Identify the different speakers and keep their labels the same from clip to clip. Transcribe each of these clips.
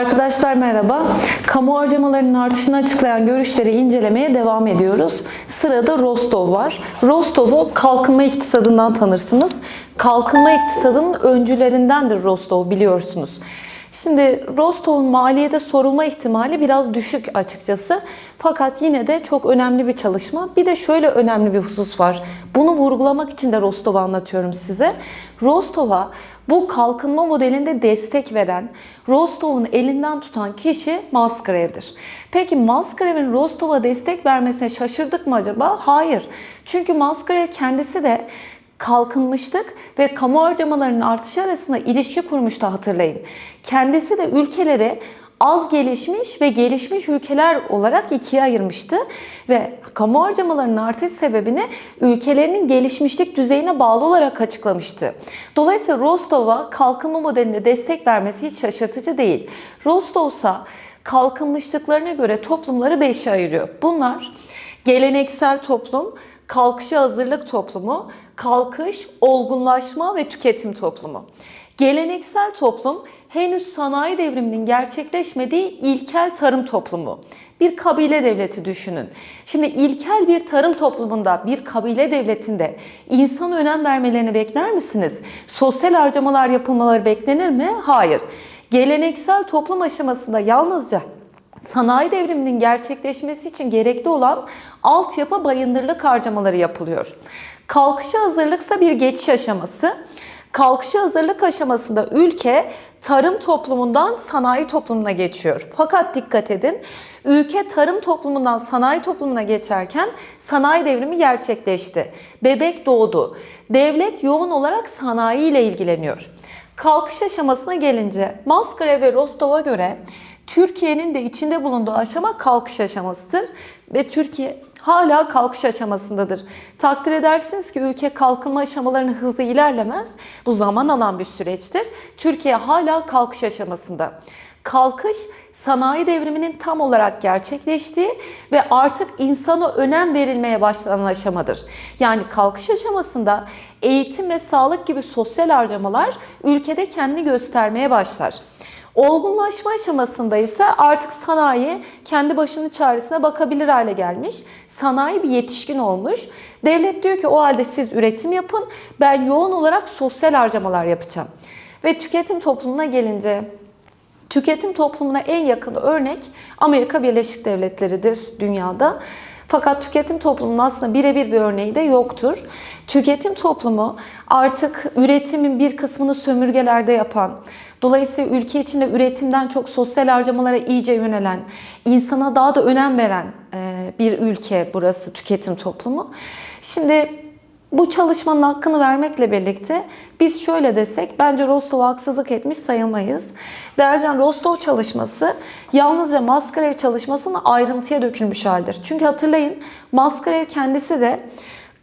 Speaker 1: Arkadaşlar merhaba. Kamu harcamalarının artışını açıklayan görüşleri incelemeye devam ediyoruz. Sırada Rostov var. Rostov'u kalkınma iktisadından tanırsınız. Kalkınma iktisadının öncülerindendir Rostov biliyorsunuz. Şimdi Rostov'un maliyede sorulma ihtimali biraz düşük açıkçası. Fakat yine de çok önemli bir çalışma. Bir de şöyle önemli bir husus var. Bunu vurgulamak için de Rostov'u anlatıyorum size. Rostov'a bu kalkınma modelinde destek veren, Rostov'un elinden tutan kişi Musgrave'dir. Peki Musgrave'in Rostov'a destek vermesine şaşırdık mı acaba? Hayır. Çünkü Musgrave kendisi de kalkınmıştık ve kamu harcamalarının artışı arasında ilişki kurmuştu hatırlayın. Kendisi de ülkeleri az gelişmiş ve gelişmiş ülkeler olarak ikiye ayırmıştı ve kamu harcamalarının artış sebebini ülkelerinin gelişmişlik düzeyine bağlı olarak açıklamıştı. Dolayısıyla Rostov'a kalkınma modelinde destek vermesi hiç şaşırtıcı değil. Rostov ise kalkınmışlıklarına göre toplumları beşe ayırıyor. Bunlar geleneksel toplum, kalkışa hazırlık toplumu, kalkış, olgunlaşma ve tüketim toplumu. Geleneksel toplum henüz sanayi devriminin gerçekleşmediği ilkel tarım toplumu. Bir kabile devleti düşünün. Şimdi ilkel bir tarım toplumunda, bir kabile devletinde insan önem vermelerini bekler misiniz? Sosyal harcamalar yapılmaları beklenir mi? Hayır. Geleneksel toplum aşamasında yalnızca sanayi devriminin gerçekleşmesi için gerekli olan altyapı bayındırlık harcamaları yapılıyor. Kalkışa hazırlıksa bir geçiş aşaması. Kalkışa hazırlık aşamasında ülke tarım toplumundan sanayi toplumuna geçiyor. Fakat dikkat edin, ülke tarım toplumundan sanayi toplumuna geçerken sanayi devrimi gerçekleşti. Bebek doğdu. Devlet yoğun olarak sanayi ile ilgileniyor. Kalkış aşamasına gelince Musgrave ve Rostov'a göre Türkiye'nin de içinde bulunduğu aşama kalkış aşamasıdır ve Türkiye hala kalkış aşamasındadır. Takdir edersiniz ki ülke kalkınma aşamalarını hızlı ilerlemez. Bu zaman alan bir süreçtir. Türkiye hala kalkış aşamasında. Kalkış sanayi devriminin tam olarak gerçekleştiği ve artık insana önem verilmeye başlanan aşamadır. Yani kalkış aşamasında eğitim ve sağlık gibi sosyal harcamalar ülkede kendini göstermeye başlar. Olgunlaşma aşamasında ise artık sanayi kendi başının çaresine bakabilir hale gelmiş. Sanayi bir yetişkin olmuş. Devlet diyor ki o halde siz üretim yapın. Ben yoğun olarak sosyal harcamalar yapacağım. Ve tüketim toplumuna gelince tüketim toplumuna en yakın örnek Amerika Birleşik Devletleri'dir dünyada. Fakat tüketim toplumunun aslında birebir bir örneği de yoktur. Tüketim toplumu artık üretimin bir kısmını sömürgelerde yapan, dolayısıyla ülke içinde üretimden çok sosyal harcamalara iyice yönelen, insana daha da önem veren bir ülke burası tüketim toplumu. Şimdi bu çalışmanın hakkını vermekle birlikte biz şöyle desek bence Rostov'a haksızlık etmiş sayılmayız. Değercan Rostov çalışması yalnızca Musgrave çalışmasının ayrıntıya dökülmüş haldir. Çünkü hatırlayın Musgrave kendisi de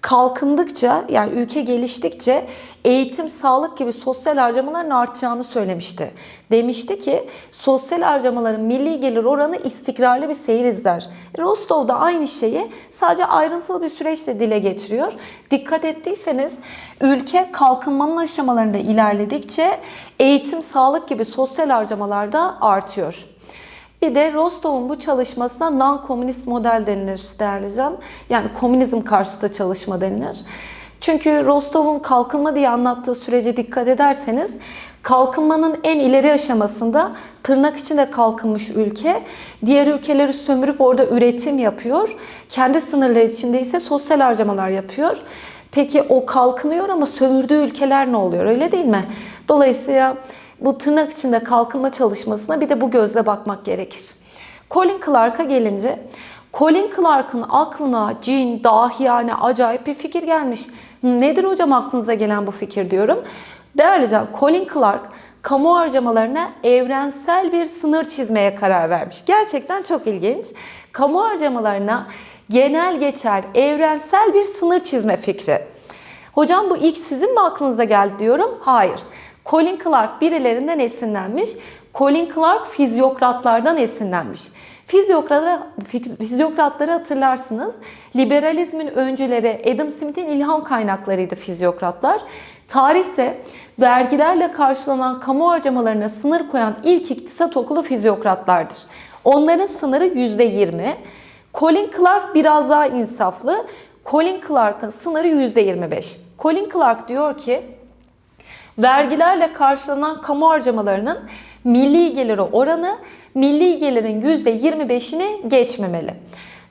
Speaker 1: kalkındıkça yani ülke geliştikçe eğitim, sağlık gibi sosyal harcamaların artacağını söylemişti. Demişti ki sosyal harcamaların milli gelir oranı istikrarlı bir seyir izler. Rostov da aynı şeyi sadece ayrıntılı bir süreçte dile getiriyor. Dikkat ettiyseniz ülke kalkınmanın aşamalarında ilerledikçe eğitim, sağlık gibi sosyal harcamalar da artıyor. Bir de Rostov'un bu çalışmasına non-komünist model denilir değerli can. Yani komünizm karşıtı çalışma denilir. Çünkü Rostov'un kalkınma diye anlattığı sürece dikkat ederseniz kalkınmanın en ileri aşamasında tırnak içinde kalkınmış ülke diğer ülkeleri sömürüp orada üretim yapıyor. Kendi sınırları içinde ise sosyal harcamalar yapıyor. Peki o kalkınıyor ama sömürdüğü ülkeler ne oluyor öyle değil mi? Dolayısıyla bu tırnak içinde kalkınma çalışmasına bir de bu gözle bakmak gerekir. Colin Clark'a gelince Colin Clark'ın aklına cin, dahi yani acayip bir fikir gelmiş. Nedir hocam aklınıza gelen bu fikir diyorum. Değerli can, Colin Clark kamu harcamalarına evrensel bir sınır çizmeye karar vermiş. Gerçekten çok ilginç. Kamu harcamalarına genel geçer, evrensel bir sınır çizme fikri. Hocam bu ilk sizin mi aklınıza geldi diyorum. Hayır. Colin Clark birilerinden esinlenmiş. Colin Clark fizyokratlardan esinlenmiş. Fizyokratları, fizyokratları hatırlarsınız. Liberalizmin öncüleri Adam Smith'in ilham kaynaklarıydı fizyokratlar. Tarihte vergilerle karşılanan kamu harcamalarına sınır koyan ilk iktisat okulu fizyokratlardır. Onların sınırı %20. Colin Clark biraz daha insaflı. Colin Clark'ın sınırı %25. Colin Clark diyor ki vergilerle karşılanan kamu harcamalarının milli geliri oranı milli gelirin %25'ini geçmemeli.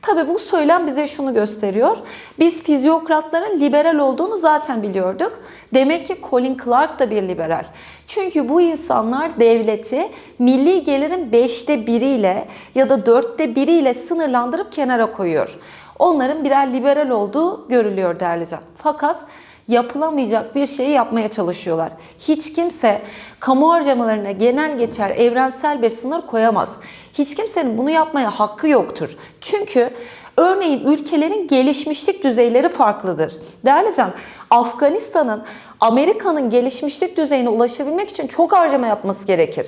Speaker 1: Tabi bu söylem bize şunu gösteriyor. Biz fizyokratların liberal olduğunu zaten biliyorduk. Demek ki Colin Clark da bir liberal. Çünkü bu insanlar devleti milli gelirin 5'te biriyle ya da 4'te biriyle sınırlandırıp kenara koyuyor. Onların birer liberal olduğu görülüyor değerli can. Fakat yapılamayacak bir şeyi yapmaya çalışıyorlar. Hiç kimse kamu harcamalarına genel geçer evrensel bir sınır koyamaz. Hiç kimsenin bunu yapmaya hakkı yoktur. Çünkü örneğin ülkelerin gelişmişlik düzeyleri farklıdır. Değerli can, Afganistan'ın Amerika'nın gelişmişlik düzeyine ulaşabilmek için çok harcama yapması gerekir.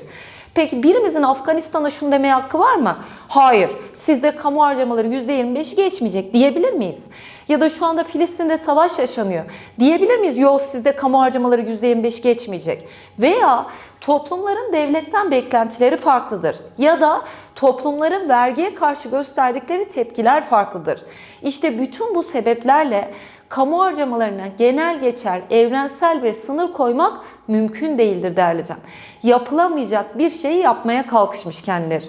Speaker 1: Peki birimizin Afganistan'a şunu demeye hakkı var mı? Hayır. Sizde kamu harcamaları %25 geçmeyecek diyebilir miyiz? Ya da şu anda Filistin'de savaş yaşanıyor. Diyebilir miyiz? Yok sizde kamu harcamaları %25 geçmeyecek. Veya toplumların devletten beklentileri farklıdır. Ya da toplumların vergiye karşı gösterdikleri tepkiler farklıdır. İşte bütün bu sebeplerle kamu harcamalarına genel geçer evrensel bir sınır koymak mümkün değildir değerli can. Yapılamayacak bir şeyi yapmaya kalkışmış kendileri.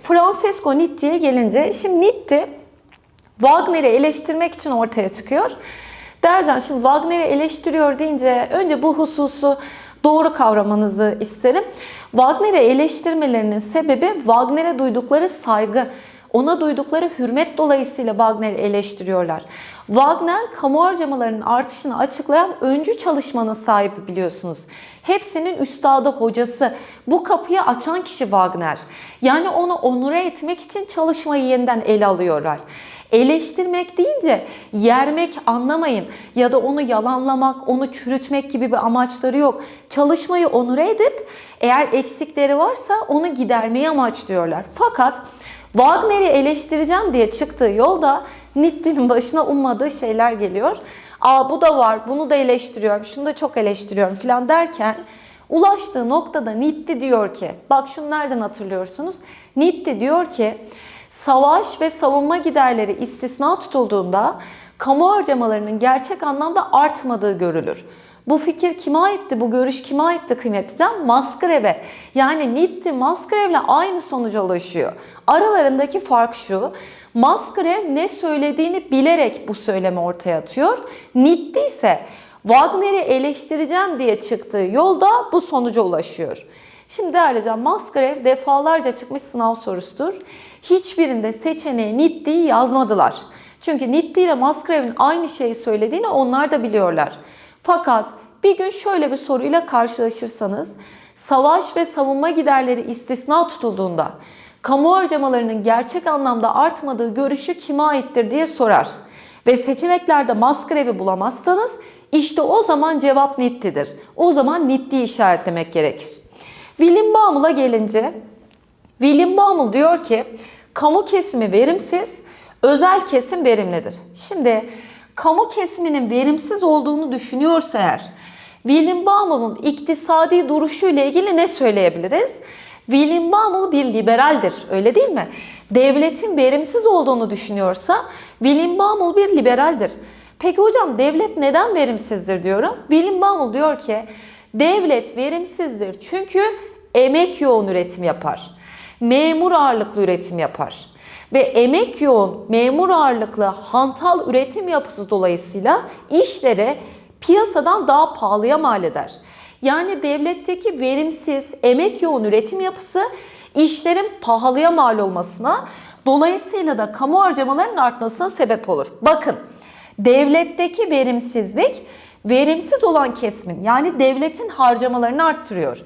Speaker 1: Francesco Nitti'ye gelince, şimdi Nitti Wagner'i eleştirmek için ortaya çıkıyor. Dercan şimdi Wagner'i eleştiriyor deyince önce bu hususu doğru kavramanızı isterim. Wagner'i eleştirmelerinin sebebi Wagner'e duydukları saygı, ona duydukları hürmet dolayısıyla Wagner'i eleştiriyorlar. Wagner kamu harcamalarının artışını açıklayan öncü çalışmanın sahibi biliyorsunuz. Hepsinin üstadı, hocası. Bu kapıyı açan kişi Wagner. Yani onu onure etmek için çalışmayı yeniden ele alıyorlar. Eleştirmek deyince yermek anlamayın ya da onu yalanlamak, onu çürütmek gibi bir amaçları yok. Çalışmayı onure edip eğer eksikleri varsa onu gidermeyi amaçlıyorlar. Fakat Wagner'i eleştireceğim diye çıktığı yolda Nitti'nin başına ummadığı şeyler geliyor. Aa bu da var, bunu da eleştiriyorum, şunu da çok eleştiriyorum falan derken ulaştığı noktada Nitti diyor ki, bak şunu nereden hatırlıyorsunuz? Nitti diyor ki, savaş ve savunma giderleri istisna tutulduğunda kamu harcamalarının gerçek anlamda artmadığı görülür. Bu fikir kime aitti? Bu görüş kime aitti kıymetli can? Musgrave'e. Yani Nitti Musgrave'le aynı sonuca ulaşıyor. Aralarındaki fark şu. Musgrave ne söylediğini bilerek bu söylemi ortaya atıyor. Nitti ise Wagner'i eleştireceğim diye çıktığı yolda bu sonuca ulaşıyor. Şimdi değerli can Musgrave defalarca çıkmış sınav sorusudur. Hiçbirinde seçeneği Nitti'yi yazmadılar. Çünkü Nitti ile Musgrave'in aynı şeyi söylediğini onlar da biliyorlar. Fakat bir gün şöyle bir soruyla karşılaşırsanız, savaş ve savunma giderleri istisna tutulduğunda kamu harcamalarının gerçek anlamda artmadığı görüşü kime aittir diye sorar. Ve seçeneklerde Musgrave'i bulamazsanız işte o zaman cevap Nitti'dir. O zaman Nitti'yi işaretlemek gerekir. William Baumol'a gelince, William Baumol diyor ki, kamu kesimi verimsiz, özel kesim verimlidir. Şimdi kamu kesiminin verimsiz olduğunu düşünüyorsa eğer, William Baumol'un iktisadi duruşu ile ilgili ne söyleyebiliriz? William Baumol bir liberaldir, öyle değil mi? Devletin verimsiz olduğunu düşünüyorsa William Baumol bir liberaldir. Peki hocam devlet neden verimsizdir diyorum? William Baumol diyor ki devlet verimsizdir çünkü emek yoğun üretim yapar. Memur ağırlıklı üretim yapar. Ve emek yoğun, memur ağırlıklı, hantal üretim yapısı dolayısıyla işlere piyasadan daha pahalıya mal eder. Yani devletteki verimsiz, emek yoğun üretim yapısı işlerin pahalıya mal olmasına, dolayısıyla da kamu harcamalarının artmasına sebep olur. Bakın, devletteki verimsizlik verimsiz olan kesimin yani devletin harcamalarını arttırıyor.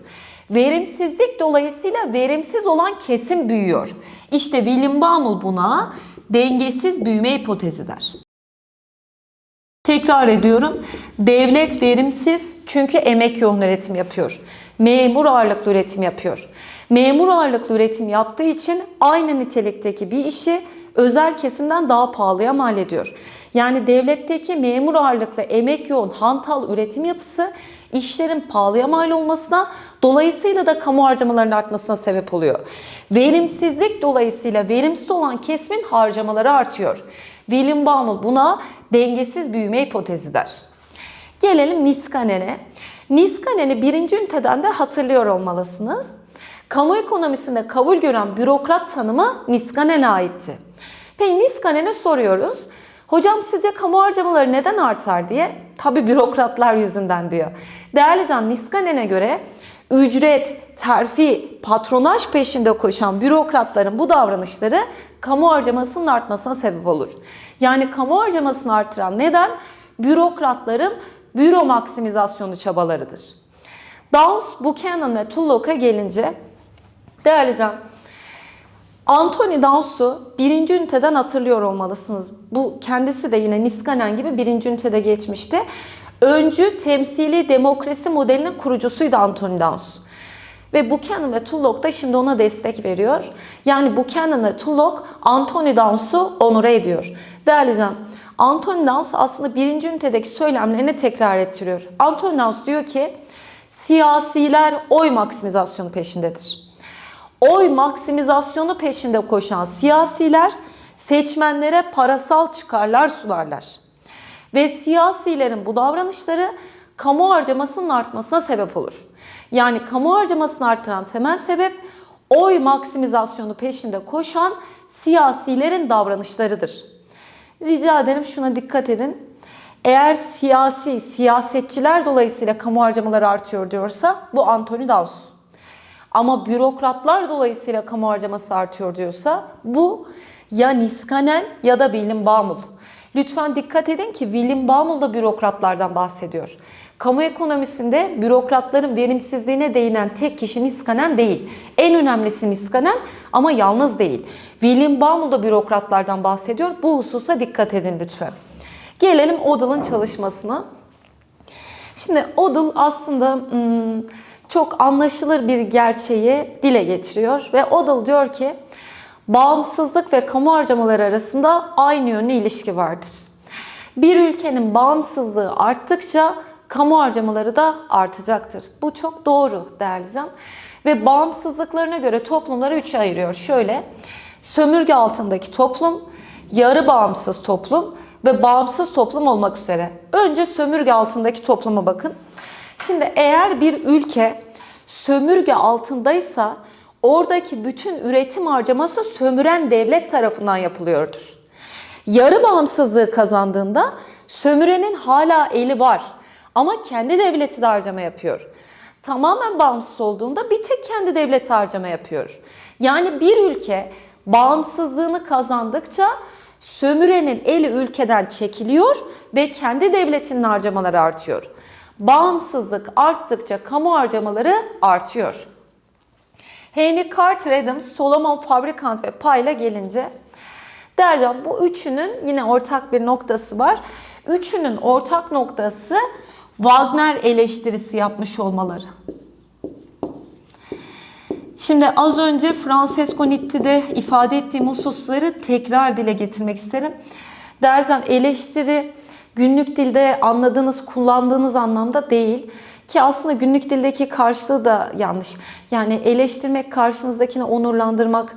Speaker 1: Verimsizlik dolayısıyla verimsiz olan kesim büyüyor. İşte William Baumol buna dengesiz büyüme hipotezi der. Tekrar ediyorum. Devlet verimsiz çünkü emek yoğun üretim yapıyor. Memur ağırlıklı üretim yapıyor. Memur ağırlıklı üretim yaptığı için aynı nitelikteki bir işi özel kesimden daha pahalıya mal ediyor. Yani devletteki memur ağırlıklı emek yoğun hantal üretim yapısı işlerin pahalıya mal olmasına dolayısıyla da kamu harcamalarının artmasına sebep oluyor. Verimsizlik dolayısıyla verimsiz olan kesimin harcamaları artıyor. William Baumol buna dengesiz büyüme hipotezi der. Gelelim Niskanen'e. Niskanen'i birinci üniteden de hatırlıyor olmalısınız. Kamu ekonomisinde kabul gören bürokrat tanımı Niskanen'e aitti. Peki Niskanen'e soruyoruz. Hocam sizce kamu harcamaları neden artar diye? Tabi bürokratlar yüzünden diyor. Değerli Can Niskanen'e göre ücret, terfi, patronaj peşinde koşan bürokratların bu davranışları kamu harcamasının artmasına sebep olur. Yani kamu harcamasını artıran neden? Bürokratların büro maksimizasyonu çabalarıdır. Downs, Buchanan ve Tulloch'a gelince değerli Can, Anthony Downs'u birinci üniteden hatırlıyor olmalısınız. Bu kendisi de yine Niskanen gibi birinci ünitede geçmişti. Öncü temsili demokrasi modelinin kurucusuydu Anthony Downs. Ve Buchanan ve Tulloch da şimdi ona destek veriyor. Yani Buchanan ve Tulloch Anthony Downs'u onure ediyor. Değerli Can, Anthony Downs aslında birinci ünitedeki söylemlerini tekrar ettiriyor. Anthony Downs diyor ki siyasiler oy maksimizasyonu peşindedir oy maksimizasyonu peşinde koşan siyasiler seçmenlere parasal çıkarlar sunarlar. Ve siyasilerin bu davranışları kamu harcamasının artmasına sebep olur. Yani kamu harcamasını artıran temel sebep oy maksimizasyonu peşinde koşan siyasilerin davranışlarıdır. Rica ederim şuna dikkat edin. Eğer siyasi, siyasetçiler dolayısıyla kamu harcamaları artıyor diyorsa bu Anthony Dawes. Ama bürokratlar dolayısıyla kamu harcaması artıyor diyorsa bu ya Niskanen ya da William Baumol. Lütfen dikkat edin ki William Baumol da bürokratlardan bahsediyor. Kamu ekonomisinde bürokratların verimsizliğine değinen tek kişi Niskanen değil. En önemlisi Niskanen ama yalnız değil. William Baumol da bürokratlardan bahsediyor. Bu hususa dikkat edin lütfen. Gelelim Odell'ın çalışmasına. Şimdi Odell aslında... Hmm, çok anlaşılır bir gerçeği dile getiriyor ve Odell diyor ki bağımsızlık ve kamu harcamaları arasında aynı yönlü ilişki vardır. Bir ülkenin bağımsızlığı arttıkça kamu harcamaları da artacaktır. Bu çok doğru değerli can. Ve bağımsızlıklarına göre toplumları üçe ayırıyor. Şöyle sömürge altındaki toplum, yarı bağımsız toplum ve bağımsız toplum olmak üzere. Önce sömürge altındaki topluma bakın. Şimdi eğer bir ülke sömürge altındaysa oradaki bütün üretim harcaması sömüren devlet tarafından yapılıyordur. Yarı bağımsızlığı kazandığında sömürenin hala eli var ama kendi devleti de harcama yapıyor. Tamamen bağımsız olduğunda bir tek kendi devleti harcama yapıyor. Yani bir ülke bağımsızlığını kazandıkça sömürenin eli ülkeden çekiliyor ve kendi devletinin harcamaları artıyor bağımsızlık arttıkça kamu harcamaları artıyor. Henry Adams, Solomon Fabrikant ve Payla gelince Dercan bu üçünün yine ortak bir noktası var. Üçünün ortak noktası Wagner eleştirisi yapmış olmaları. Şimdi az önce Francesco Nitti'de ifade ettiğim hususları tekrar dile getirmek isterim. Dercan eleştiri günlük dilde anladığınız, kullandığınız anlamda değil. Ki aslında günlük dildeki karşılığı da yanlış. Yani eleştirmek, karşınızdakini onurlandırmak,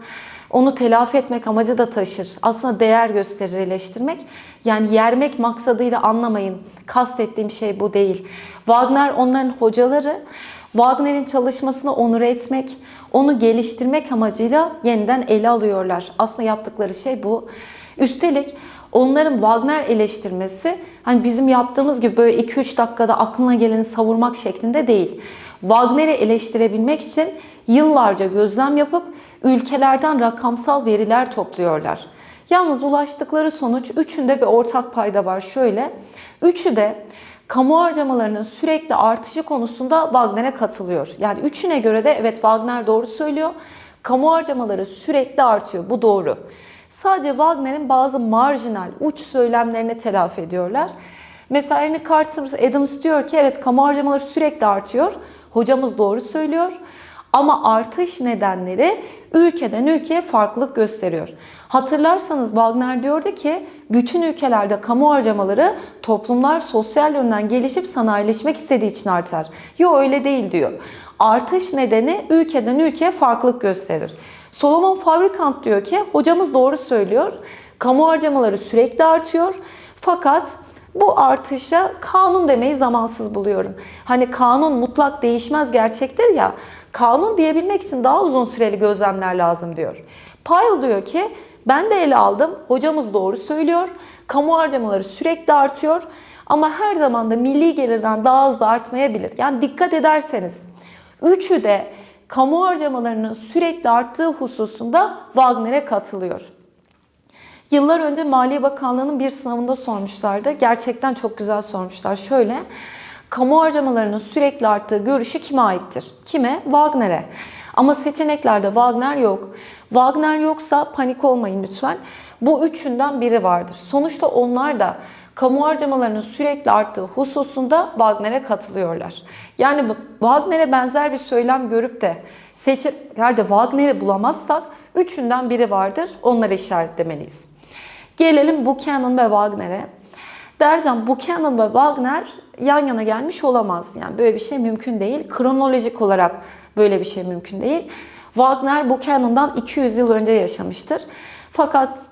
Speaker 1: onu telafi etmek amacı da taşır. Aslında değer gösterir eleştirmek. Yani yermek maksadıyla anlamayın. Kastettiğim şey bu değil. Wagner onların hocaları. Wagner'in çalışmasını onur etmek, onu geliştirmek amacıyla yeniden ele alıyorlar. Aslında yaptıkları şey bu. Üstelik onların Wagner eleştirmesi hani bizim yaptığımız gibi böyle 2-3 dakikada aklına geleni savurmak şeklinde değil. Wagner'i eleştirebilmek için yıllarca gözlem yapıp ülkelerden rakamsal veriler topluyorlar. Yalnız ulaştıkları sonuç üçünde bir ortak payda var şöyle. Üçü de kamu harcamalarının sürekli artışı konusunda Wagner'e katılıyor. Yani üçüne göre de evet Wagner doğru söylüyor. Kamu harcamaları sürekli artıyor. Bu doğru. Sadece Wagner'in bazı marjinal, uç söylemlerini telafi ediyorlar. Mesela Ernie Carter Adams diyor ki evet kamu harcamaları sürekli artıyor. Hocamız doğru söylüyor. Ama artış nedenleri ülkeden ülkeye farklılık gösteriyor. Hatırlarsanız Wagner diyordu ki bütün ülkelerde kamu harcamaları toplumlar sosyal yönden gelişip sanayileşmek istediği için artar. Yok öyle değil diyor. Artış nedeni ülkeden ülkeye farklılık gösterir. Solomon Fabrikant diyor ki hocamız doğru söylüyor. Kamu harcamaları sürekli artıyor. Fakat bu artışa kanun demeyi zamansız buluyorum. Hani kanun mutlak değişmez gerçektir ya. Kanun diyebilmek için daha uzun süreli gözlemler lazım diyor. Pyle diyor ki ben de ele aldım. Hocamız doğru söylüyor. Kamu harcamaları sürekli artıyor. Ama her zaman da milli gelirden daha hızlı artmayabilir. Yani dikkat ederseniz üçü de kamu harcamalarının sürekli arttığı hususunda Wagner'e katılıyor. Yıllar önce Maliye Bakanlığı'nın bir sınavında sormuşlardı. Gerçekten çok güzel sormuşlar. Şöyle, kamu harcamalarının sürekli arttığı görüşü kime aittir? Kime? Wagner'e. Ama seçeneklerde Wagner yok. Wagner yoksa panik olmayın lütfen. Bu üçünden biri vardır. Sonuçta onlar da kamu harcamalarının sürekli arttığı hususunda Wagner'e katılıyorlar. Yani Wagner'e benzer bir söylem görüp de seçeneklerde Wagner'i bulamazsak üçünden biri vardır. Onları işaretlemeliyiz. Gelelim Buchanan ve Wagner'e. Dercan Buchanan ve Wagner yan yana gelmiş olamaz. Yani böyle bir şey mümkün değil. Kronolojik olarak böyle bir şey mümkün değil. Wagner Buchanan'dan 200 yıl önce yaşamıştır. Fakat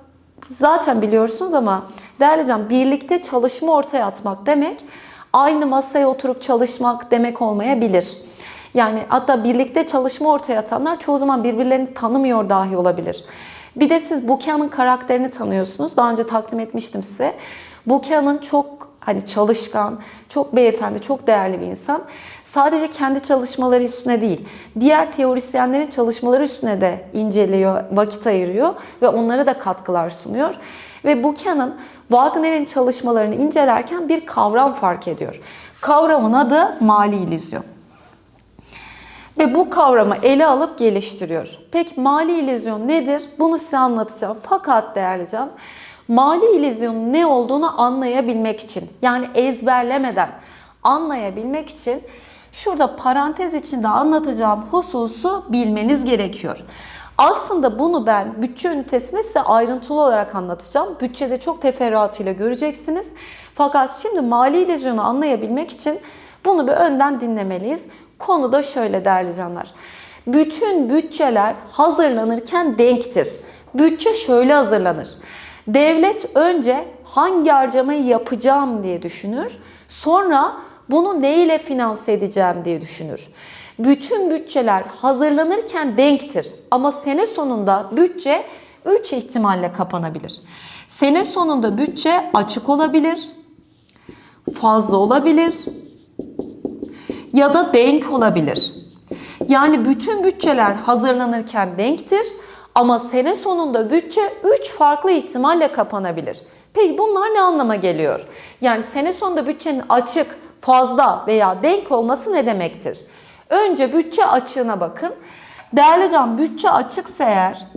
Speaker 1: zaten biliyorsunuz ama değerli can birlikte çalışma ortaya atmak demek aynı masaya oturup çalışmak demek olmayabilir. Yani hatta birlikte çalışma ortaya atanlar çoğu zaman birbirlerini tanımıyor dahi olabilir. Bir de siz Buchanan'ın karakterini tanıyorsunuz. Daha önce takdim etmiştim size. Buchanan çok hani çalışkan, çok beyefendi, çok değerli bir insan. Sadece kendi çalışmaları üstüne değil, diğer teorisyenlerin çalışmaları üstüne de inceliyor, vakit ayırıyor ve onlara da katkılar sunuyor. Ve Buchanan Wagner'in çalışmalarını incelerken bir kavram fark ediyor. Kavramın adı mali illüzyon. Ve bu kavramı ele alıp geliştiriyor. Peki mali illüzyon nedir? Bunu size anlatacağım. Fakat değerli can, mali illüzyonun ne olduğunu anlayabilmek için, yani ezberlemeden anlayabilmek için şurada parantez içinde anlatacağım hususu bilmeniz gerekiyor. Aslında bunu ben bütçe ünitesinde size ayrıntılı olarak anlatacağım. Bütçede çok teferruatıyla göreceksiniz. Fakat şimdi mali illüzyonu anlayabilmek için bunu bir önden dinlemeliyiz. Konu da şöyle değerli canlar. Bütün bütçeler hazırlanırken denktir. Bütçe şöyle hazırlanır. Devlet önce hangi harcamayı yapacağım diye düşünür. Sonra bunu ne ile finanse edeceğim diye düşünür. Bütün bütçeler hazırlanırken denktir. Ama sene sonunda bütçe 3 ihtimalle kapanabilir. Sene sonunda bütçe açık olabilir, fazla olabilir ya da denk olabilir. Yani bütün bütçeler hazırlanırken denktir ama sene sonunda bütçe 3 farklı ihtimalle kapanabilir. Peki bunlar ne anlama geliyor? Yani sene sonunda bütçenin açık, fazla veya denk olması ne demektir? Önce bütçe açığına bakın. Değerli can bütçe açıksa eğer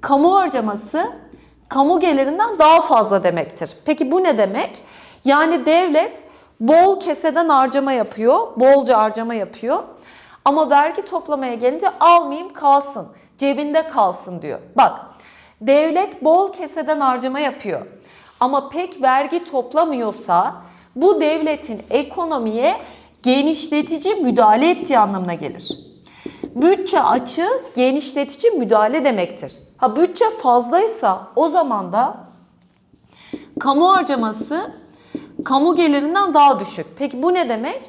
Speaker 1: kamu harcaması kamu gelirinden daha fazla demektir. Peki bu ne demek? Yani devlet bol keseden harcama yapıyor, bolca harcama yapıyor. Ama vergi toplamaya gelince almayayım kalsın, cebinde kalsın diyor. Bak, devlet bol keseden harcama yapıyor. Ama pek vergi toplamıyorsa bu devletin ekonomiye genişletici müdahale ettiği anlamına gelir. Bütçe açığı genişletici müdahale demektir. Ha bütçe fazlaysa o zaman da kamu harcaması kamu gelirinden daha düşük. Peki bu ne demek?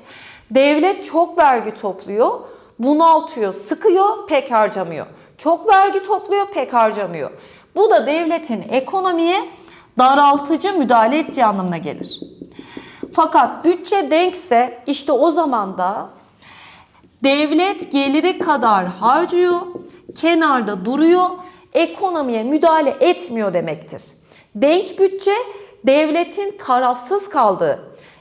Speaker 1: Devlet çok vergi topluyor, bunaltıyor, sıkıyor, pek harcamıyor. Çok vergi topluyor, pek harcamıyor. Bu da devletin ekonomiye daraltıcı müdahale ettiği anlamına gelir. Fakat bütçe denkse işte o zaman da devlet geliri kadar harcıyor, kenarda duruyor, ekonomiye müdahale etmiyor demektir. Denk bütçe devletin tarafsız kaldığı,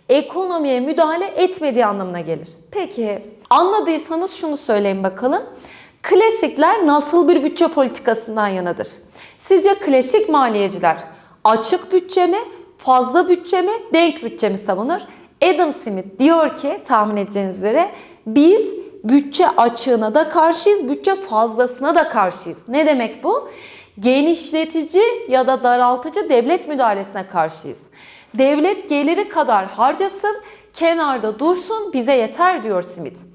Speaker 1: ekonomiye müdahale etmediği anlamına gelir. Peki anladıysanız şunu söyleyin bakalım. Klasikler nasıl bir bütçe politikasından yanadır? Sizce klasik maliyeciler açık bütçe mi, fazla bütçe mi, denk bütçe mi savunur? Adam Smith diyor ki tahmin edeceğiniz üzere biz bütçe açığına da karşıyız, bütçe fazlasına da karşıyız. Ne demek bu? Genişletici ya da daraltıcı devlet müdahalesine karşıyız. Devlet geliri kadar harcasın, kenarda dursun, bize yeter diyor Smith.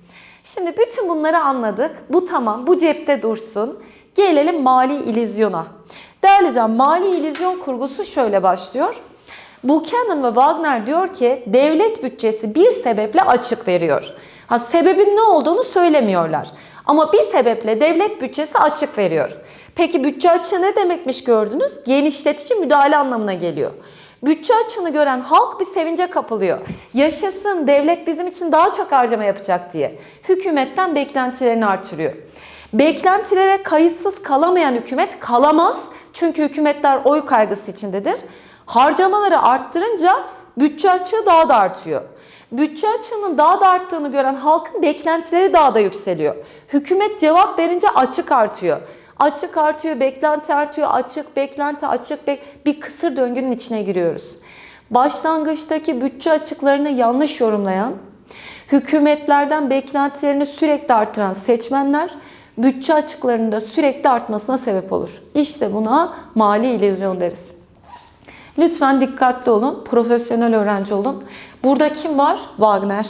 Speaker 1: Şimdi bütün bunları anladık. Bu tamam, bu cepte dursun. Gelelim mali illüzyona. Değerli can, mali illüzyon kurgusu şöyle başlıyor. Buchanan ve Wagner diyor ki devlet bütçesi bir sebeple açık veriyor. Ha sebebin ne olduğunu söylemiyorlar. Ama bir sebeple devlet bütçesi açık veriyor. Peki bütçe açığı ne demekmiş gördünüz? Genişletici müdahale anlamına geliyor. Bütçe açığını gören halk bir sevince kapılıyor. Yaşasın devlet bizim için daha çok harcama yapacak diye. Hükümetten beklentilerini artırıyor. Beklentilere kayıtsız kalamayan hükümet kalamaz. Çünkü hükümetler oy kaygısı içindedir. Harcamaları arttırınca bütçe açığı daha da artıyor. Bütçe açığının daha da arttığını gören halkın beklentileri daha da yükseliyor. Hükümet cevap verince açık artıyor. Açık artıyor, beklenti artıyor, açık, beklenti, açık, bek bir kısır döngünün içine giriyoruz. Başlangıçtaki bütçe açıklarını yanlış yorumlayan, hükümetlerden beklentilerini sürekli artıran seçmenler bütçe açıklarında sürekli artmasına sebep olur. İşte buna mali illüzyon deriz. Lütfen dikkatli olun, profesyonel öğrenci olun. Burada kim var? Wagner.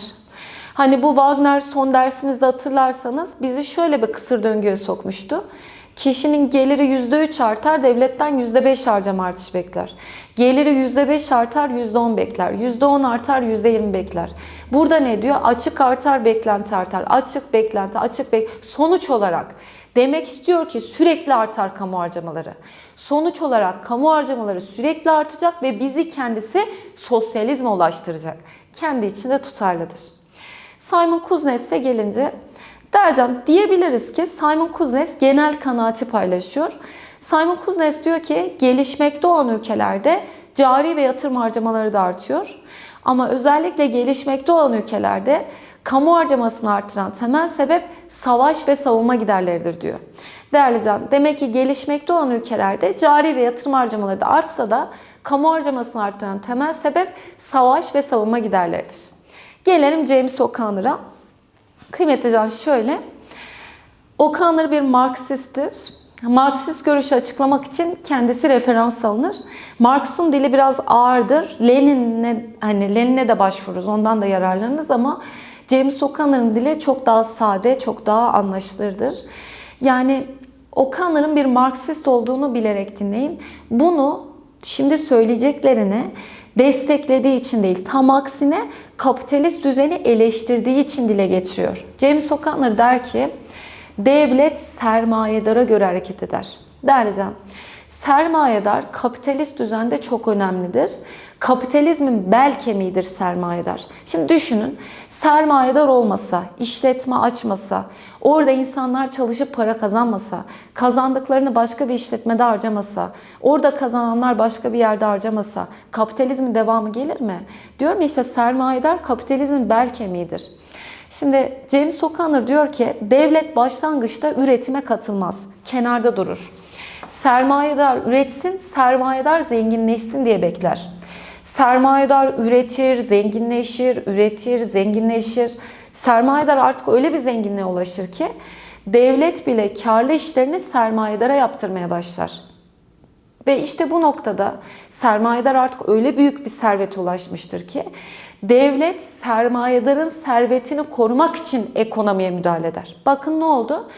Speaker 1: Hani bu Wagner son dersimizde hatırlarsanız bizi şöyle bir kısır döngüye sokmuştu. Kişinin geliri %3 artar, devletten %5 harcama artış bekler. Geliri %5 artar, %10 bekler. %10 artar, %20 bekler. Burada ne diyor? Açık artar, beklenti artar. Açık beklenti, açık bek. Sonuç olarak demek istiyor ki sürekli artar kamu harcamaları. Sonuç olarak kamu harcamaları sürekli artacak ve bizi kendisi sosyalizme ulaştıracak. Kendi içinde tutarlıdır. Simon Kuznets'e gelince Dercan diyebiliriz ki Simon Kuznets genel kanaati paylaşıyor. Simon Kuznets diyor ki gelişmekte olan ülkelerde cari ve yatırım harcamaları da artıyor. Ama özellikle gelişmekte olan ülkelerde kamu harcamasını artıran temel sebep savaş ve savunma giderleridir diyor. Değerli can, demek ki gelişmekte olan ülkelerde cari ve yatırım harcamaları da artsa da kamu harcamasını artıran temel sebep savaş ve savunma giderleridir. Gelelim James O'Connor'a. Kıymetli can şöyle. O'Connor bir Marksisttir. Marksist görüşü açıklamak için kendisi referans alınır. Marx'ın dili biraz ağırdır. Lenin'e hani Lenin'e de başvururuz. Ondan da yararlanırız ama James O'Connor'ın dili çok daha sade, çok daha anlaşılırdır. Yani O'Connor'ın bir Marksist olduğunu bilerek dinleyin. Bunu şimdi söyleyeceklerini desteklediği için değil, tam aksine kapitalist düzeni eleştirdiği için dile getiriyor. James O'Connor der ki, devlet sermayedara göre hareket eder. Dercan, sermayedar kapitalist düzende çok önemlidir. Kapitalizmin bel kemiğidir sermayedar. Şimdi düşünün, sermayedar olmasa, işletme açmasa, orada insanlar çalışıp para kazanmasa, kazandıklarını başka bir işletmede harcamasa, orada kazananlar başka bir yerde harcamasa, kapitalizmin devamı gelir mi? Diyorum işte sermayedar kapitalizmin bel kemiğidir. Şimdi James O'Connor diyor ki devlet başlangıçta üretime katılmaz, kenarda durur. Sermayedar üretsin, sermayedar zenginleşsin diye bekler. Sermayedar üretir, zenginleşir, üretir, zenginleşir. Sermayedar artık öyle bir zenginliğe ulaşır ki devlet bile karlı işlerini sermayedara yaptırmaya başlar. Ve işte bu noktada sermayedar artık öyle büyük bir servete ulaşmıştır ki devlet sermayedarın servetini korumak için ekonomiye müdahale eder. Bakın ne oldu?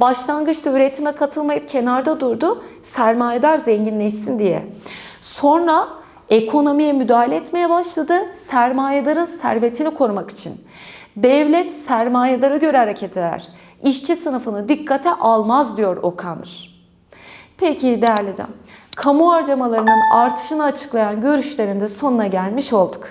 Speaker 1: Başlangıçta üretime katılmayıp kenarda durdu. Sermayedar zenginleşsin diye. Sonra ekonomiye müdahale etmeye başladı. Sermayedarın servetini korumak için. Devlet sermayedara göre hareket eder. İşçi sınıfını dikkate almaz diyor O'Connor. Peki değerli can, kamu harcamalarının artışını açıklayan görüşlerinde sonuna gelmiş olduk.